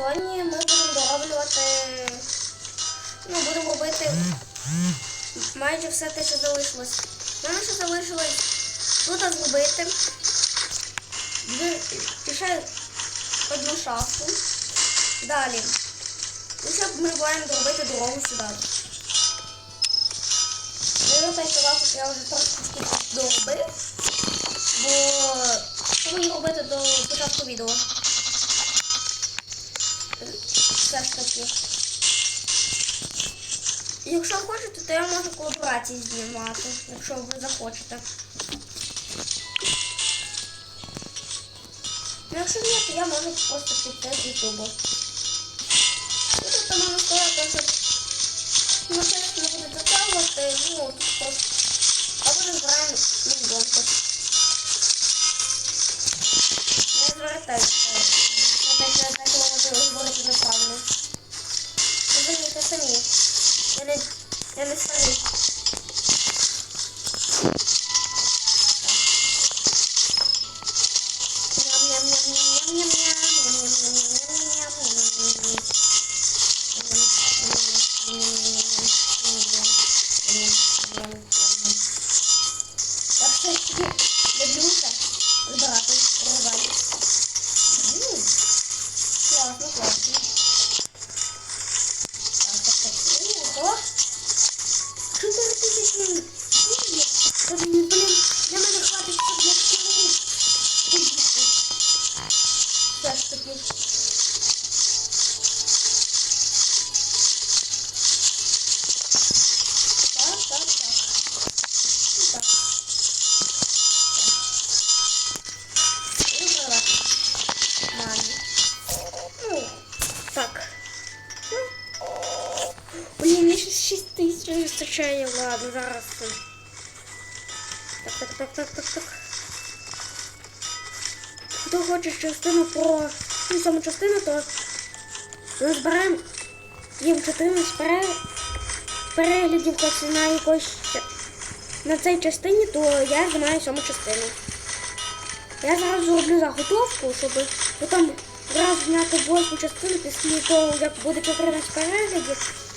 сьогодні ми будемо дороблювати. Ну, будемо робити майже все те, що залишилось. У мене ще залишилось тут зробити. Ще одну шафу. Далі. І ще ми маємо доробити дорогу сюди. Ну, цей шафу я вже трошки доробив. Бо що мені робити до початку відео? Все ж таки. Якщо хочете, то я можу колаборації знімати, якщо ви захочете. Ну, якщо ні, то я можу просто піти з Ютубу. Ну, тобто можна сказати, що ну, не буде затягувати, ну, просто. А буде збираємо мільйон. Не звертайтеся. Можу говорити неправильно. Розумієте самі. Я не, 6 не вистачає, ладно, зараз. Так, так, так, так, так, так. Хто хоче частину про ну, саму частину, то ми збираємо їм 14 пере... переглядів на якось на цій частині, то я знімаю сьому частину. Я зараз зроблю заготовку, щоб потім одразу зняти восьму частину після того, як буде 14 переглядів.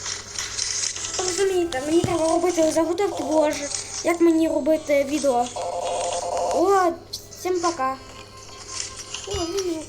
Розумієте, мені треба робити заготовки, бо ж як мені робити відео. О, всім пока. Ні,